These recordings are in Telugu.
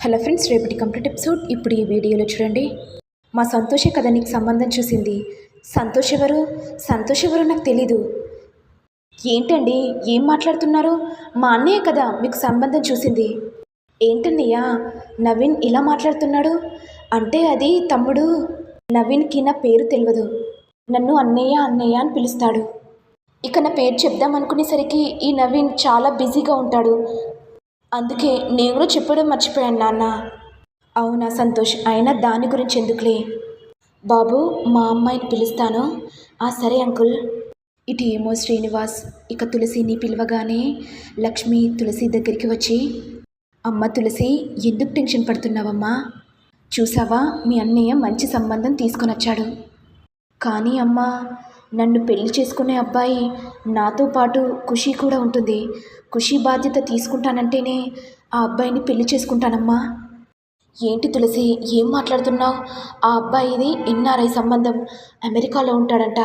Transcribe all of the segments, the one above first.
హలో ఫ్రెండ్స్ రేపటి కంప్లీట్ ఎపిసోడ్. ఇప్పుడు ఈ వీడియోలో చూడండి. మా సంతోషే కథ నీకు సంబంధం చూసింది. సంతోష్ ఎవరు? సంతోష్ ఎవరు నాకు తెలీదు. ఏంటండి? ఏం మాట్లాడుతున్నారు? మా అన్నయ్య కదా మీకు సంబంధం చూసింది. ఏంటన్నయ్య? నవీన్ ఇలా మాట్లాడుతున్నాడు. అంటే అది తమ్ముడు. నవీన్కి నా పేరు తెలియదు నన్ను అన్నయ్య అన్నయ్య అని పిలుస్తాడు. ఇక నా పేరు చెప్దాం అనుకునేసరికి ఈ నవీన్ చాలా బిజీగా ఉంటాడు. అందుకే నేను కూడా చెప్పడం మర్చిపోయాను నాన్న. అవునా సంతోష్? అయినా దాని గురించి ఎందుకులే? బాబు మా అమ్మాయిని పిలుస్తాను. ఆ సరే అంకుల్. ఇటు ఏమో శ్రీనివాస్. ఇక తులసిని పిలవగానే లక్ష్మి తులసి దగ్గరికి వచ్చి అమ్మ తులసి ఎందుకు టెన్షన్ పడుతున్నావమ్మా? చూసావా? మీ అన్నయ్య మంచి సంబంధం తీసుకొని వచ్చాడు కానీ అమ్మ నన్ను పెళ్ళి చేసుకునే అబ్బాయి నాతో పాటు ఖుషి కూడా ఉంటుంది. ఖుషి బాధ్యత తీసుకుంటానంటేనే ఆ అబ్బాయిని పెళ్ళి చేసుకుంటానమ్మా. ఏంటి తులసి ఏం మాట్లాడుతున్నావు? ఆ అబ్బాయిది ఎన్ఆర్ఐ సంబంధం. అమెరికాలో ఉంటాడంట.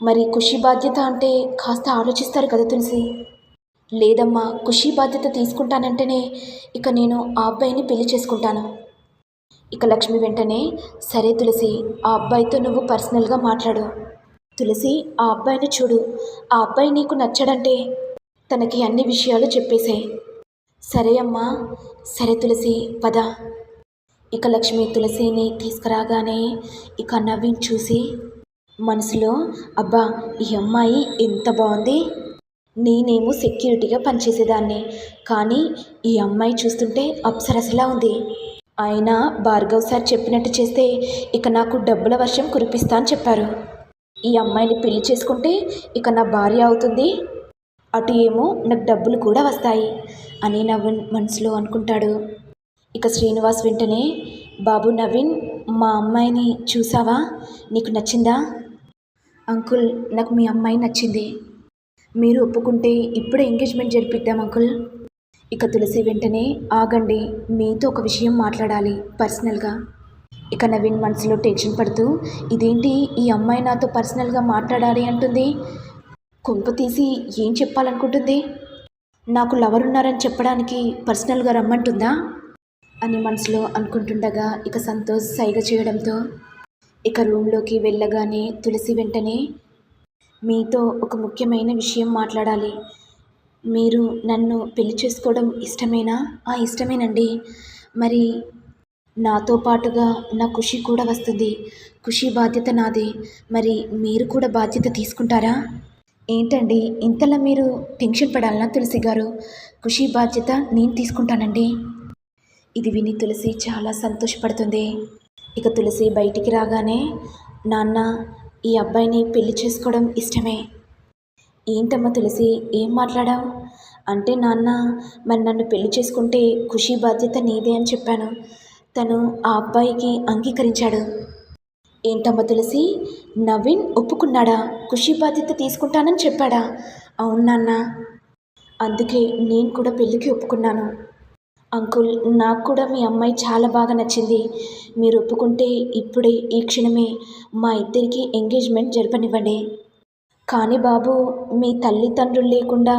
మరి ఖుషి బాధ్యత అంటే కాస్త ఆలోచిస్తారు కదా తులసి? లేదమ్మా ఖుషి బాధ్యత తీసుకుంటానంటేనే ఇక నేను ఆ అబ్బాయిని పెళ్ళి చేసుకుంటాను. ఇక లక్ష్మి వెంటనే సరే తులసి ఆ అబ్బాయితో నువ్వు పర్సనల్గా మాట్లాడు. తులసి ఆ అబ్బాయిని చూడు. ఆ అబ్బాయి నీకు నచ్చడంటే తనకి అన్ని విషయాలు చెప్పేశాయి సరే అమ్మా. సరే తులసి పద. ఇక లక్ష్మి తులసిని తీసుకురాగానే ఇక నవీన్ చూసి మనసులో అబ్బా ఈ అమ్మాయి ఎంత బాగుంది. నేనేమో సెక్యూరిటీగా పనిచేసేదాన్ని. కానీ ఈ అమ్మాయి చూస్తుంటే అప్సరసలా ఉంది. ఆయన భార్గవ్ సార్ చెప్పినట్టు చేస్తే ఇక నాకు డబ్బుల వర్షం కురిపిస్తా అని చెప్పారు. ఈ అమ్మాయిని పెళ్ళి చేసుకుంటే ఇక నా భార్య అవుతుంది. అటు ఏమో నాకు డబ్బులు కూడా వస్తాయి అని నవీన్ మనసులో అనుకుంటాడు. ఇక శ్రీనివాస్ వెంటనే బాబు నవీన్ మా అమ్మాయిని చూసావా? నీకు నచ్చిందా? అంకుల్ నాకు మీ అమ్మాయి నచ్చింది. మీరు ఒప్పుకుంటే ఇప్పుడే ఎంగేజ్మెంట్ జరిపిద్దాం అంకుల్. ఇక తులసి వెంటనే ఆగండి మీతో ఒక విషయం మాట్లాడాలి పర్సనల్గా. ఇక నవీన్ మనసులో టెన్షన్ పడుతూ ఇదేంటి? ఈ అమ్మాయి నాతో పర్సనల్గా మాట్లాడాలి అంటుంది. కొంప తీసి ఏం చెప్పాలనుకుంటుంది? నాకు లవర్ ఉన్నారని చెప్పడానికి పర్సనల్గా రమ్మంటుందా? అని మనసులో అనుకుంటుండగా ఇక సంతోష్ సైగ చేయడంతో ఇక రూమ్లోకి వెళ్ళగానే తులసి వెంటనే మీతో ఒక ముఖ్యమైన విషయం మాట్లాడాలి. మీరు నన్ను పెళ్ళి చేసుకోవడం ఇష్టమేనా? ఆ ఇష్టమేనండి. మరి నాతో పాటుగా నా ఖుషి కూడా వస్తుంది. ఖుషి బాధ్యత నాదే. మరి మీరు కూడా బాధ్యత తీసుకుంటారా? ఏంటండి ఇంతలా మీరు టెన్షన్ పడాలనా తులసి గారు? ఖుషి బాధ్యత నేను తీసుకుంటానండి. ఇది విని తులసి చాలా సంతోషపడుతుంది. ఇక తులసి బయటికి రాగానే నాన్న ఈ అబ్బాయిని పెళ్ళి చేసుకోవడం ఇష్టమే. ఏంటమ్మా తులసి ఏం మాట్లాడావు? అంటే నాన్న మరి నన్ను పెళ్ళి చేసుకుంటే ఖుషి బాధ్యత నీదే అని చెప్పాను. తను ఆ అబ్బాయికి అంగీకరించాడు. ఏంటమ్మా తులసి? నవీన్ ఒప్పుకున్నాడా? ఖుషి బాధ్యత తీసుకుంటానని చెప్పాడా? అవును నాన్న. అందుకే నేను కూడా పెళ్ళికి ఒప్పుకున్నాను. అంకుల్ నాకు కూడా మీ అమ్మాయి చాలా బాగా నచ్చింది. మీరు ఒప్పుకుంటే ఇప్పుడే ఈ క్షణమే మా ఇద్దరికి ఎంగేజ్మెంట్ జరపనివ్వండి. కానీ బాబు మీ తల్లిదండ్రులు లేకుండా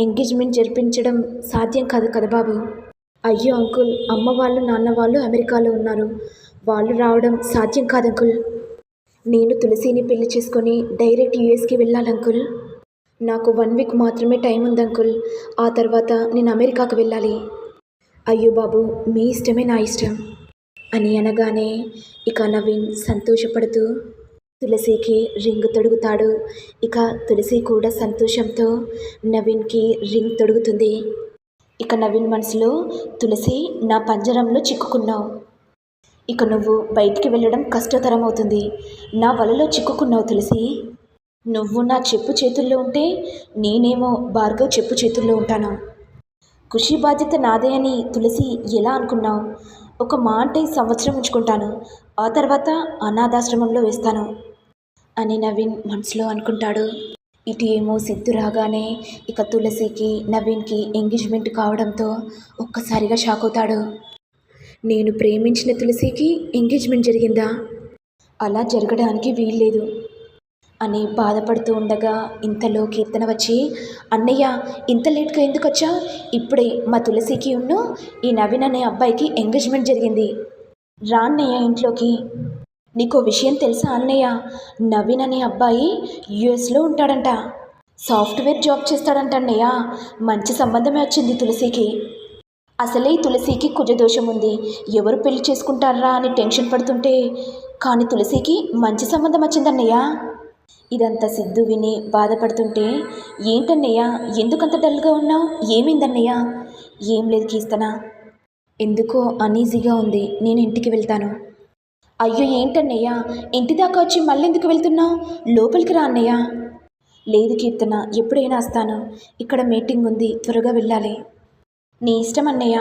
ఎంగేజ్మెంట్ జరిపించడం సాధ్యం కాదు కదా బాబు? అయ్యో అంకుల్ అమ్మ వాళ్ళు నాన్న వాళ్ళు అమెరికాలో ఉన్నారు. వాళ్ళు రావడం సాధ్యం కాదు అంకుల్. నేను తులసిని పెళ్ళి చేసుకొని డైరెక్ట్ యూఎస్కి వెళ్ళాలి అంకుల్. నాకు వన్ వీక్ మాత్రమే టైం ఉంది అంకుల్. ఆ తర్వాత నేను అమెరికాకు వెళ్ళాలి. అయ్యో బాబు మీ ఇష్టమే నా ఇష్టం అని అనగానే ఇక నవీన్ సంతోషపడుతూ తులసికి రింగ్ తొడుగుతాడు. ఇక తులసి కూడా సంతోషంతో నవీన్కి రింగ్ తొడుగుతుంది. ఇక నవీన్ మనసులో తులసి నా పంజరంలో చిక్కుకున్నావు. ఇక నువ్వు బయటికి వెళ్ళడం కష్టతరం అవుతుంది నా వలలో చిక్కుకున్నావు తులసి. నువ్వు నా చెప్పు చేతుల్లో ఉంటే నేనేమో భార్గవ్ చెప్పు చేతుల్లో ఉంటాను? కృషి బాధ్యత నాదే అని తులసి ఎలా అనుకున్నావు? ఒక మా అంటే సంవత్సరం ఉంచుకుంటాను. ఆ తర్వాత అనాథాశ్రమంలో వేస్తాను అని నవీన్ మనసులో అనుకుంటాడు. ఇటు ఏమో సిద్ధు రాగానే ఇక తులసికి నవీన్కి ఎంగేజ్మెంట్ కావడంతో ఒక్కసారిగా షాక్ అవుతాడు. నేను ప్రేమించిన తులసికి ఎంగేజ్మెంట్ జరిగిందా? అలా జరగడానికి వీల్లేదు. అని బాధపడుతూ ఉండగా ఇంతలో కీర్తన వచ్చి అన్నయ్య ఇంత లేట్గా ఎందుకు వచ్చా? ఇప్పుడే మా తులసికి ఉన్ను ఈ నవీన్ అనే అబ్బాయికి ఎంగేజ్మెంట్ జరిగింది. రా అన్నయ్య ఇంట్లోకి. నీకో విషయం తెలుసా అన్నయ్య? నవీన్ అనే అబ్బాయి యుఎస్లో ఉంటాడంట. సాఫ్ట్వేర్ జాబ్ చేస్తాడంట అన్నయ్య. మంచి సంబంధమే వచ్చింది తులసికి. అసలే తులసికి కుజదోషం ఉంది. ఎవరు పెళ్ళి చేసుకుంటారా అని టెన్షన్ పడుతుంటే కానీ తులసికి మంచి సంబంధం వచ్చిందన్నయ్య ఇదంతా సిద్ధు విని బాధపడుతుంటే ఏంటన్నయ్య? ఎందుకంత డల్గా ఉన్నావు? ఏమైందన్నయ్య? ఏం లేదు గీస్తనా ఎందుకో అనీజీగా ఉంది. నేను ఇంటికి వెళ్తాను. అయ్యో ఏంటన్నయ్య? ఇంటి దాకా వచ్చి మళ్ళీ ఎందుకు వెళ్తున్నావు? లోపలికి రా అన్నయ్య. లేదు కీర్తన ఎప్పుడైనా వస్తాను. ఇక్కడ మీటింగ్ ఉంది త్వరగా వెళ్ళాలి. నీ ఇష్టం అన్నయ్య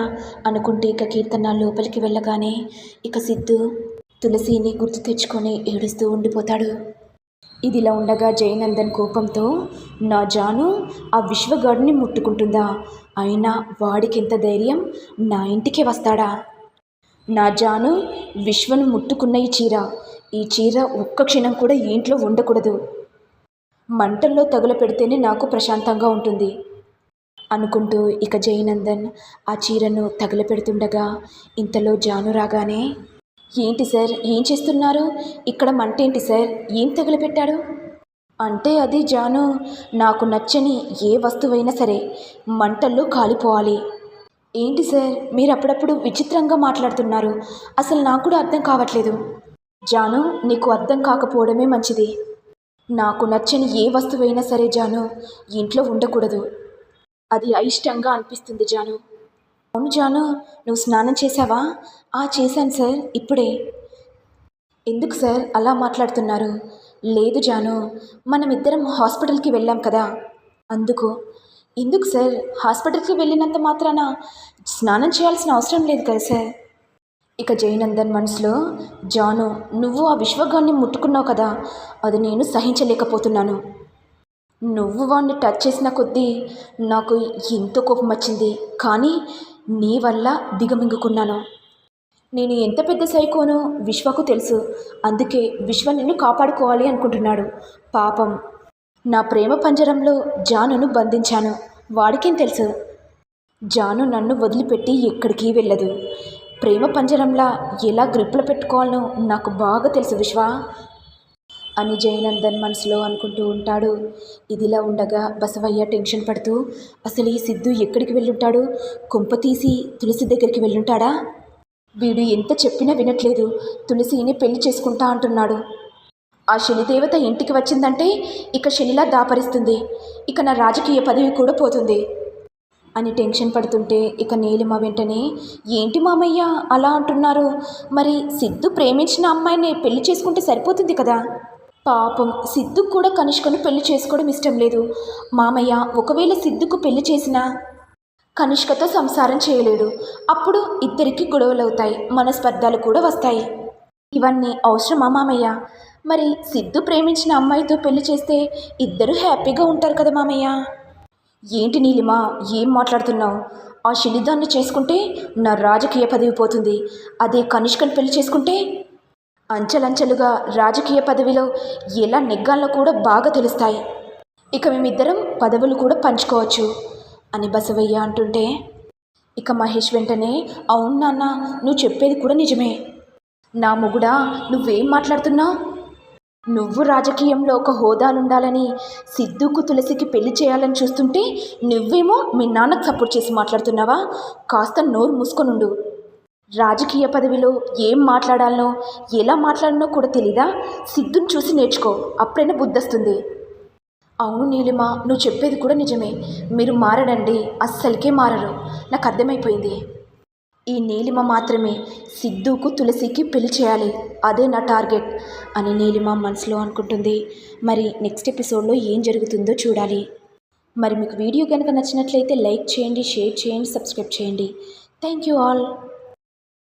అనుకుంటే ఇక కీర్తన లోపలికి వెళ్ళగానే ఇక సిద్ధు తులసిని గుర్తు తెచ్చుకొని ఏడుస్తూ ఉండిపోతాడు. ఇదిలా ఉండగా జయనందన్ కోపంతో నా జాను ఆ విశ్వగాడిని ముట్టుకుంటుందా? అయినా వాడికెంత ధైర్యం? నా ఇంటికి వస్తాడా? నా జాను విశ్వను ముట్టుకున్న ఈ చీర. ఈ చీర ఒక్క క్షణం కూడా ఇంట్లో ఉండకూడదు. మంటల్లో తగుల పెడితేనే నాకు ప్రశాంతంగా ఉంటుంది. అనుకుంటూ ఇక జయనందన్ ఆ చీరను తగలపెడుతుండగా ఇంతలో జాను రాగానే ఏంటి సార్? ఏం చేస్తున్నారు? ఇక్కడ మంట ఏంటి సార్? ఏం తగలపెట్టాడు అంటే అది జాను నాకు నచ్చని ఏ వస్తువైనా సరే మంటల్లో కాలిపోవాలి. ఏంటి సార్? మీరు అప్పుడప్పుడు విచిత్రంగా మాట్లాడుతున్నారు. అసలు నాకు కూడా అర్థం కావట్లేదు. జాను నీకు అర్థం కాకపోవడమే మంచిది. నాకు నచ్చని ఏ వస్తువైనా సరే జాను ఇంట్లో ఉండకూడదు. అది అయిష్టంగా అనిపిస్తుంది జాను. అవును జాను నువ్వు స్నానం చేసావా ఆ చేశాను సార్ ఇప్పుడే. ఎందుకు సార్ అలా మాట్లాడుతున్నారు? లేదు జాను మనమిద్దరం హాస్పిటల్కి వెళ్ళాం కదా. అందుకు. ఎందుకు సార్? హాస్పిటల్కి వెళ్ళినంత మాత్రాన స్నానం చేయాల్సిన అవసరం లేదు కదా సార్? ఇక జయనందన్ మనసులో జాను నువ్వు ఆ విశ్వగాన్ని ముట్టుకున్నావు కదా అది నేను సహించలేకపోతున్నాను. నువ్వు వాడిని టచ్ చేసిన కొద్దీ నాకు ఎంతో కోపం వచ్చింది కానీ నీ వల్ల దిగమింగుకున్నాను. నేను ఎంత పెద్ద సైకోనో విశ్వకు తెలుసు అందుకే విశ్వ నిన్ను కాపాడుకోవాలి అనుకుంటున్నాడు. పాపం నా ప్రేమ పంజరంలో జానును బంధించాను. వాడికేం తెలుసు? జాను నన్ను వదిలిపెట్టి ఎక్కడికి వెళ్ళదు. ప్రేమ పంజరంలా ఎలా గ్రిప్లో పెట్టుకోవాలనో నాకు బాగా తెలుసు విశ్వ. అని జయనందన్ మనసులో అనుకుంటూ ఉంటాడు. ఇదిలా ఉండగా బసవయ్య టెన్షన్ పడుతూ అసలు ఈ సిద్ధు ఎక్కడికి వెళ్ళుంటాడు? కొంప తీసి తులసి దగ్గరికి వెళ్ళుంటాడా? వీడు ఎంత చెప్పినా వినట్లేదు. తులసిని పెళ్ళి చేసుకుంటా అంటున్నాడు. ఆ శనిదేవత ఇంటికి వచ్చిందంటే ఇక శనిలా దాపరిస్తుంది. ఇక నా రాజకీయ పదవి కూడా పోతుంది. అని టెన్షన్ పడుతుంటే ఇక నీలిమ వెంటనే ఏంటి మామయ్య అలా అంటున్నారు? మరి సిద్ధు ప్రేమించిన అమ్మాయిని పెళ్ళి చేసుకుంటే సరిపోతుంది కదా? పాపం సిద్ధుకు కూడా కనిష్కను పెళ్ళి చేసుకోవడం ఇష్టం లేదు. మామయ్య ఒకవేళ సిద్ధుకు పెళ్ళి చేసినా కనిష్కతో సంసారం చేయలేడు. అప్పుడు ఇద్దరికి గొడవలు అవుతాయి మనస్పర్ధాలు కూడా వస్తాయి. ఇవన్నీ అవసరమా మామయ్య? మరి సిద్ధు ప్రేమించిన అమ్మాయితో పెళ్ళి చేస్తే ఇద్దరు హ్యాపీగా ఉంటారు కదా మామయ్య? ఏంటి నీలిమా ఏం మాట్లాడుతున్నావు? ఆ శనిదాన్ని చేసుకుంటే నా రాజకీయ పదవి పోతుంది. అదే కనిష్కను పెళ్ళి చేసుకుంటే? అంచెలంచెలుగా రాజకీయ పదవిలో ఎలా నెగ్గాలో కూడా బాగా తెలుస్తాయి. ఇక మేమిద్దరం పదవులు కూడా పంచుకోవచ్చు అని బసవయ్య అంటుంటే ఇక మహేష్ వెంటనే అవును నాన్న నువ్వు చెప్పేది కూడా నిజమే. నా మొగుడా నువ్వేం మాట్లాడుతున్నావు? నువ్వు రాజకీయంలో ఒక హోదాలుండాలని సిద్ధుకు తులసికి పెళ్ళి చేయాలని చూస్తుంటే నువ్వేమో మీ నాన్నకు సపోర్ట్ చేసి మాట్లాడుతున్నావా? కాస్త నోరు మూసుకొనుండు. రాజకీయ పదవిలో ఏం మాట్లాడాలనో ఎలా మాట్లాడనో కూడా తెలీదా? సిద్ధుని చూసి నేర్చుకో అప్పుడైనా బుద్ధొస్తుంది. అవును నీలిమ నువ్వు చెప్పేది కూడా నిజమే. మీరు మారడండి అస్సలకే మారరు. నాకు అర్థమైపోయింది. ఈ నీలిమ మాత్రమే సిద్ధుకు తులసికి పెళ్ళి చేయాలి. అదే నా టార్గెట్ అని నీలిమ మనసులో అనుకుంటుంది. మరి నెక్స్ట్ ఎపిసోడ్లో ఏం జరుగుతుందో చూడాలి. మరి మీకు వీడియో కనుక నచ్చినట్లయితే లైక్ చేయండి షేర్ చేయండి సబ్స్క్రైబ్ చేయండి. Thank you all.